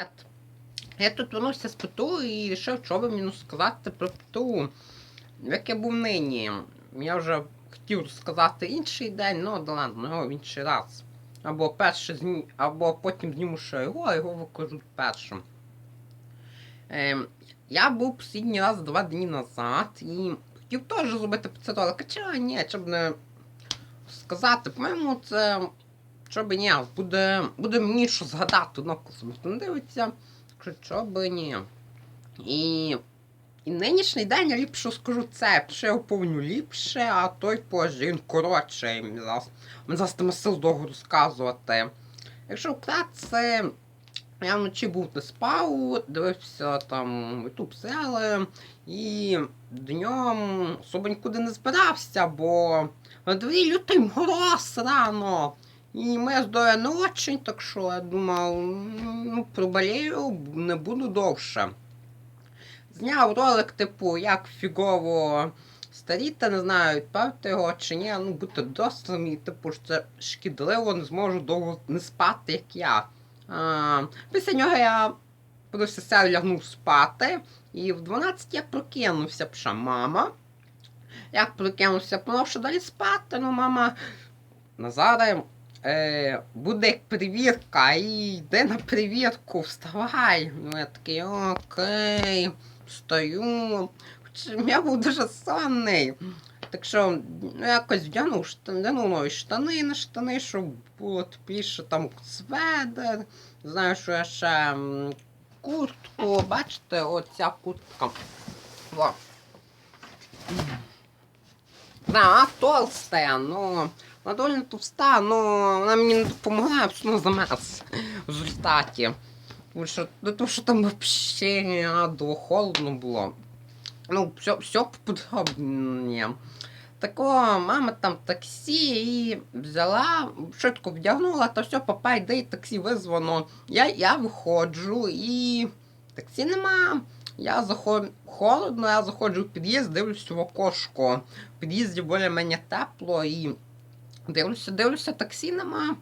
Привет. Я тут вернувся з ПТУ і вирішив, що би мені сказати про ПТУ. Як я був нині. Я вже хотів сказати інший день, ну да ладно, його в інший раз. Або перше зні... або потім зніму ще його, а його викажу першим. Ем, я був останній раз два дні назад і хотів теж зробити ролик. А ні, щоб не сказати, по-моєму, це. Що би ні, буде, буде мені що згадати, ну, не дивиться, що, би ні. І, і нинішній день я ліпше скажу це, що я повню ліпше, а той позже він коротше. Мені зараз, мені сил довго розказувати. Якщо вкратце, я вночі був не спав, дивився там ютуб серіали, і днем особо нікуди не збирався, бо на дворі лютий мороз рано. І моя здоров'я не очень, так що я думав, ну, проболею, не буду довше. Зняв ролик, типу, як фігово старіти, не знаю, відправити його чи ні, ну бути дорослим і типу, що це шкідливо, не зможу довго не спати, як я. А, після нього я просто сел лягнув спати, і в 12 я прокинувся, пиша мама. Як прокинувся, що далі спати, ну мама Назаре, е, буде перевірка, і йде на перевірку, вставай. Ну, я такий, окей, встаю. Я був дуже сонний. Так що, ну, якось вдягнув штани, штани на штани, щоб було тепліше, там сведер. Знаю, що я ще куртку, бачите, оця куртка. Во. Да, толстая, но вона доволі товста, но вона мені не допомагає абсолютно замес в результаті. Тому що, ну, тому що там взагалі адово холодно було. Ну, все, все подробні. Такого мама там таксі і взяла, швидко вдягнула, та все, папа, йде і таксі визвано. Я, я виходжу і таксі нема. Я заходжу холодно, я заходжу в під'їзд, дивлюся в окошко. В під'їзді більш-менш тепло і дивлюся, дивлюся, таксі нема.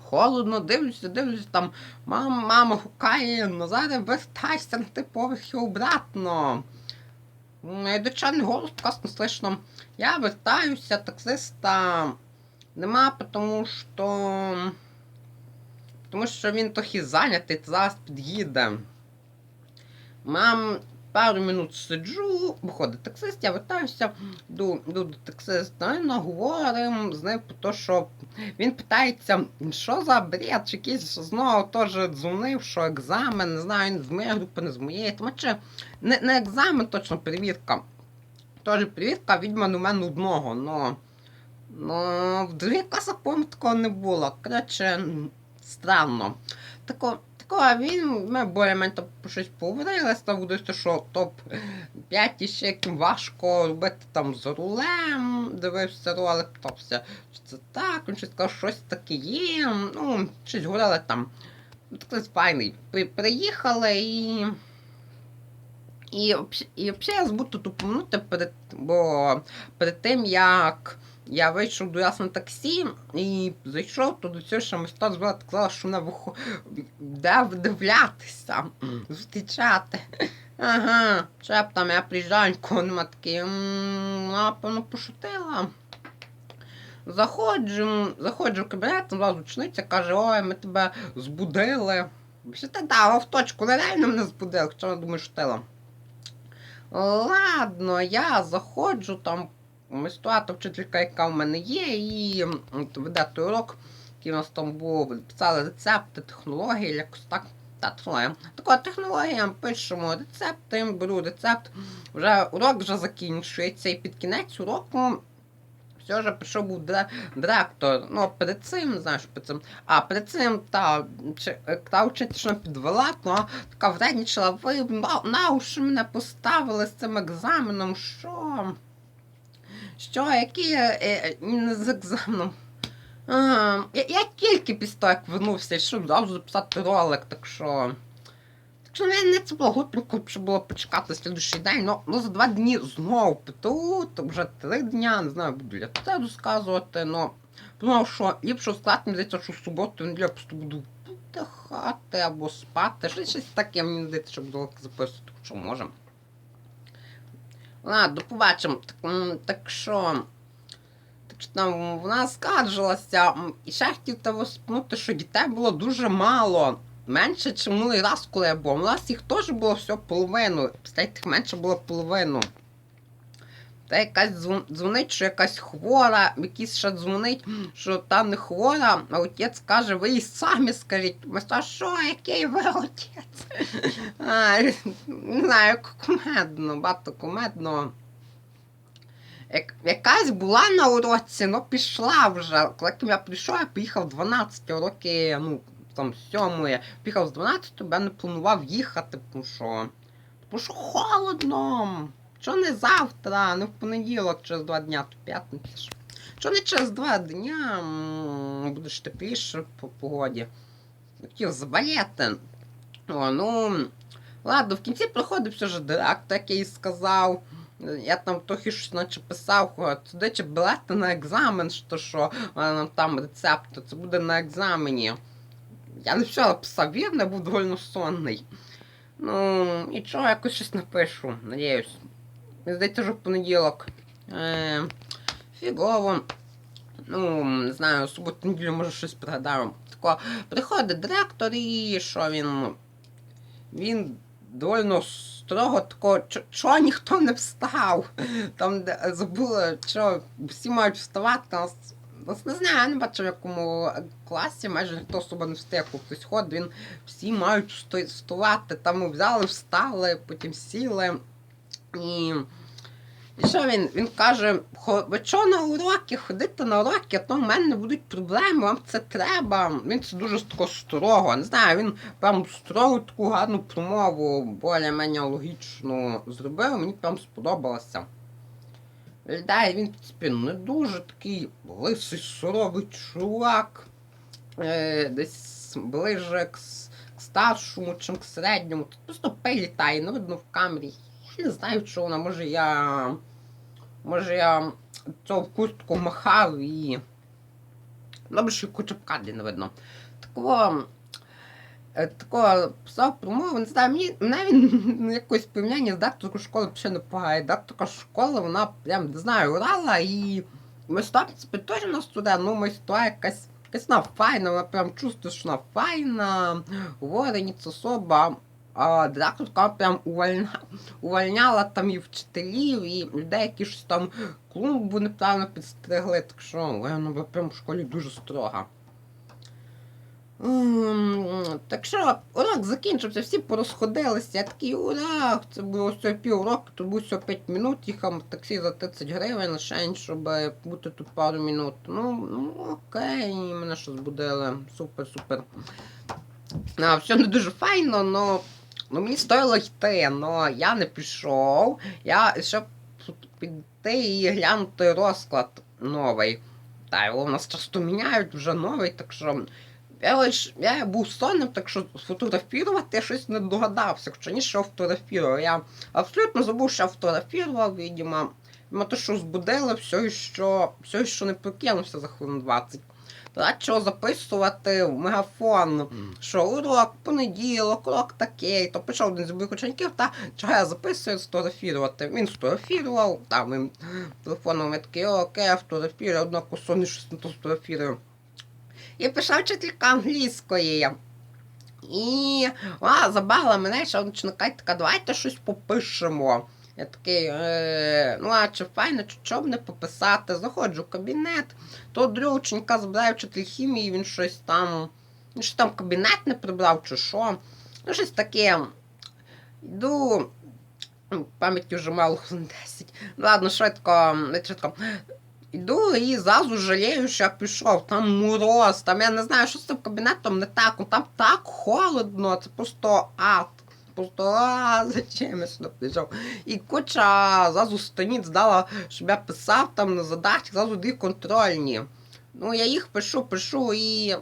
Холодно, дивлюся, дивлюся, там мама, мама гукає, Назаре, вертайся на ти поверхи обратно. Ну, голос просто слышно. Я вертаюся, таксиста нема, тому що. Тому що він трохи зайнятий, зараз під'їде. Мам, пару минут сиджу, виходить таксист, я вертаюся, йду, йду до таксиста, і наговоримо з ним те, що він питається, що за бред, чи якийсь знову теж дзвонив, що екзамен, не знаю, він з моєї групи, не з моєї. Тому чи не, не екзамен, точно перевірка. Теж перевірка, у мене одного, но. Ну, в других класах, по-моєму, такого не було. Коротше, странно. Тако, такого він ми більш-менш щось поговорили, став дивитися, що топ-5 і ще яким важко робити там з рулем, дивився ролик, питався, чи це так, він щось сказав, щось таке є, ну, щось говорили там. Ну, Такий файний. При, приїхали і. І, і взагалі я забув тут упомнути перед, бо перед тим, як я вийшов до ясно таксі і зайшов, то до цього ще міста звела сказала, що вона вихо... де вдивлятися, зустрічати. Ага, б там я приїжджаю, нікого нема такий, напевно, пошутила. Заходжу, заходжу в кабінет, зразу учениця каже, ой, ми тебе збудили. Що ти дав в точку, реально мене збудили, хоча вона думає, шутила. Ладно, я заходжу там мистуата вчителька, яка в мене є, і веде той урок, який у нас там був, писали рецепти, технології, якось так. Та. Така технологія, пишемо рецепти, беру рецепт. Вже урок вже закінчується, і під кінець уроку все вже прийшов був директор. Ну, перед цим, що перед цим. А перед цим та, чи- та вчителька підвела, то така вреднічала, ви на уші мене поставили з цим екзаменом, що? Що, які е, е, не з екзаменом? Я, я тільки після того, як вернувся, йшов завжди записати ролик, так що. Так що мене це було глупенько, щоб було почекати слідущий день. Ну, ну за два дні знову ПТУ, то вже три дня, не знаю, буду я це розказувати, но думав, що ліпше склад, мені здається, що в суботу, я просто буду віддихати або спати. Щось, щось таке мені здається, щоб довго записувати, що можемо. Ладно, побачимо. Так, так що. Так що там вона скаржилася. І ще хотів того спнути, що дітей було дуже мало. Менше, ніж минулий раз, коли я був. У нас їх теж було все половину. Представляєте, менше було половину. Та якась дзвонить, що якась хвора, якийсь ще дзвонить, що та не хвора, а отець каже, ви їй самі скажіть. Ми що, який ви отець? А, не знаю, кумедно, багато кумедно. Як, якась була на уроці, ну пішла вже. Коли я прийшов, я поїхав 12 уроки, ну, там сьомої. Поїхав з 12, я не планував їхати, тому що. Тому що холодно. Що не завтра, не в понеділок, через два дня, то п'ятниця. ж. Що не через два дня м, буде ж тепліше по погоді. Хотів заболіти. О, ну, ладно, в кінці приходив все ж директор, який сказав. Я там трохи щось наче писав, до речі, білети на екзамен, що що нам там рецепт, це буде на екзамені. Я не все написав вірно, я був доволі сонний. Ну, нічого, якось щось напишу, надіюсь. Мені здається, вже в понеділок. Е, фігово. Ну, не знаю, суботу неділю може щось пригадаю. Тако, приходить директор і що він. Він довольно строго тако, чого ніхто не встав. Там де забули, що всі мають вставати. Нас, нас не знаю, я не бачив, в якому класі майже ніхто особо не встиг, хтось ходить, він всі мають вставати. Там взяли, встали, потім сіли. І, що він? Він каже: ви що на уроки? Ходите на уроки, а то в мене будуть проблеми, вам це треба. Він це дуже строго. Не знаю, він прям строгу таку гарну промову, більш-менш логічну зробив, мені прям сподобалося. Виглядає він, в принципі, не дуже такий лисий, суровий чувак. Е, десь ближе к, к старшому, чим к середньому. Тут просто пей літає, не видно в камері. Не знаю, що вона, може я. Може я цього в куртку махав і. Добре, що куча в кадрі не видно. Такого. е, Такого писав промову, не знаю, мені він якось порівняння з директоркою школи взагалі не погає. Директорка школи, вона прям не знаю, орала і принципі, теж у нас туди, ну миста якась. Якась вона файна, вона прям чувствує, що вона файна, говорить особа. А директорка прям увольня... увольняла там і вчителів, і людей, які щось там клумбу неправильно підстригли, так що вона прям в школі дуже строга. Так що урок закінчився, всі порозходилися. Я такий ура! Це було все півроку, тут був всього 5 минут, їхав в таксі за 30 гривень лише, щоб бути тут пару минут. Ну, ну окей, мене що збудили. Супер, супер. А, все не дуже файно, але ну, мені стоїло йти, але я не пішов. Я щоб піти і глянути розклад новий. Та його в нас часто міняють вже новий, так що. Я, лиш, я був сонним, так що сфотографувати я щось не догадався, хоча ні, що фотографував. Я абсолютно забув, що фотографував, видимо. Ми то, що збудили, все, що, все, що не прокинувся за хвилин 20. Та чого записувати в мегафон, що урок, понеділок, урок такий, то пішов один з моїх учеників, та чого я записую сфотографувати. Він сфотографував, там він телефоном я такий, «О, окей, я фотографую, однако сонний щось не то сфотографую. І пішла вчителька англійської. І вона забагала мене, що така, давайте щось попишемо. Я такий, е, ну а чи файно, чи що б не пописати? Заходжу в кабінет, то другого ученика забирає вчитель хімії, він щось там. Він там кабінет не прибрав, чи що. Ну, щось таке. Йду. Пам'яті вже мало хвилин 10. Ну, ладно, швидко, швидко. Іду і зразу жалію, що я пішов. Там мороз, там я не знаю, що з цим кабінетом не так. Ну, Там так холодно, це просто ад. Просто а, зачем я сюди прийшов? І куча зразу стоїть, здала, щоб я писав там на задачі, зразу дві контрольні. Ну, я їх пишу, пишу і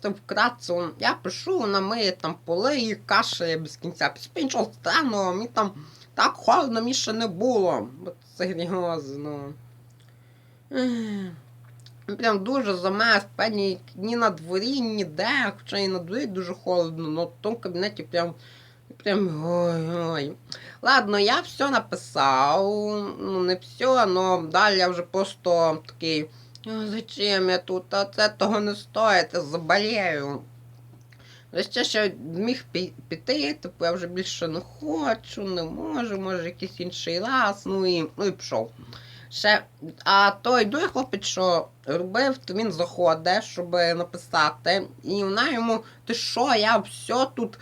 там вкратце. Я пишу, вона миє там поли і кашає без кінця. Після нічого странного, мені там так холодно, мені ще не було. Бо це грізно. Прям дуже замес, певні ні на дворі, ніде, хоча і на дворі дуже холодно, але в тому кабінеті прям. Прям ой-ой. Ладно, я все написав. Ну, не все, але далі я вже просто такий. Зачем я тут? А це того не стоїть, я заболею. Ще ще міг піти, типу я вже більше не хочу, не можу, може якийсь інший раз, ну і, ну і пішов. Ще, а той другий хлопець, що робив, то він заходить, щоб написати. І вона йому, ти що, я все тут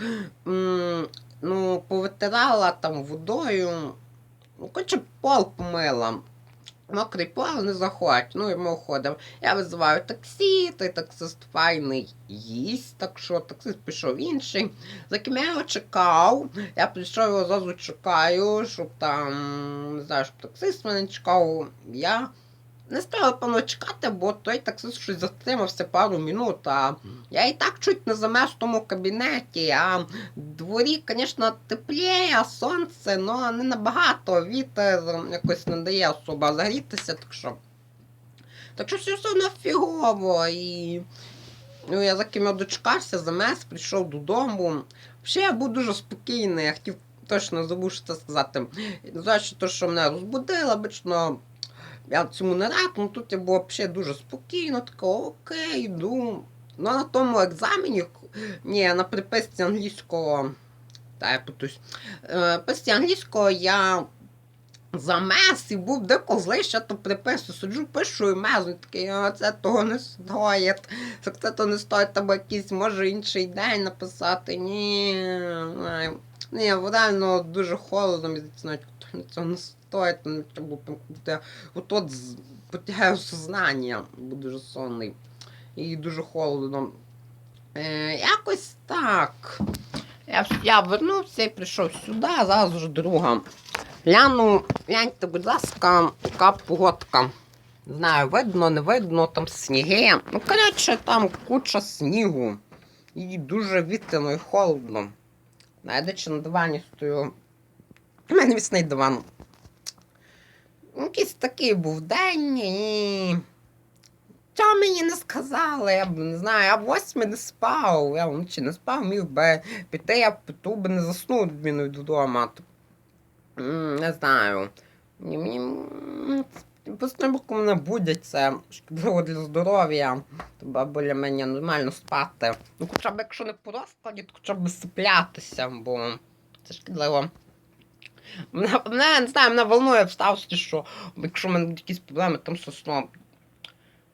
м, ну, повитирала там водою. Ну, коротше, пол помила. Мокрий пол не заходь, ну і ми уходимо. Я визиваю таксі, той таксист файний їсть, так що таксист пішов інший. За ким я його чекав. Я прийшов його зразу чекаю, щоб там, не знаю, щоб таксист мене чекав. Я не стала певно чекати, бо той таксист щось затримався пару минут, а я і так чуть не замерз в тому кабінеті, а дворі, звісно, тепліє, сонце, але не набагато. Вітер якось не дає особо загрітися, так що. Так що все одно фігово. І ну, я за ким я дочекався, замес, прийшов додому. Взагалі я був дуже спокійний, я хотів точно забув що це сказати. Незважаючи на те, що мене розбудило, обично я цьому не рад, ну тут я був взагалі дуже спокійно, такого окей, йду. Ну, на тому екзамені, ні, на приписці англійського, та я путаюсь, е, приписці англійського я замес і був деко злий, що то припису, сиджу, пишу і мезу, такий, а це того не стоїть, це то не стоїть, там якийсь, може, інший день написати, ні, ні, реально дуже холодно, мені навіть цього не стоїть, не треба бути от от з- потягаю сознання, був дуже сонний. І дуже холодно. Е, якось так. Я, я вернувся і прийшов сюди, зараз вже друга. Гляну, гляньте, будь ласка, яка погодка. Не знаю, видно, не видно, там сніги. Ну, коротше, там куча снігу. І дуже вітряно і холодно. Найдече на дивані стою. У мене вісний диван. Ну, Якийсь такий був день і. Чого мені не сказали? Я б не знаю, я в восьмі не спав. Я вночі не спав, міг би піти, я б піту би не заснув вдома. М, Не знаю. Мені, мені боку мене будять це шкідливо для здоров'я. Треба біля мене нормально спати. Ну, хоча б якщо не по то хоча б сиплятися, бо це шкідливо. Мене, мене не знаю, мене волнує вставці, що якщо в мене якісь проблеми там зі сном.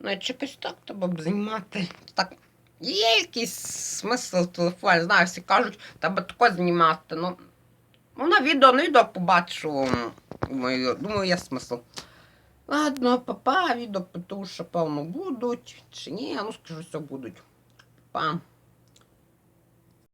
Ну, якщо якось так треба б знімати. Так, є якийсь смисл в телефоні, знаю, всі кажуть, треба тако знімати. Ну, ну відео, на відео побачу. Думаю, думаю, є смисл. Ладно, папа, відео, тому що, певно, будуть. Чи ні, ну скажу, що будуть. Па.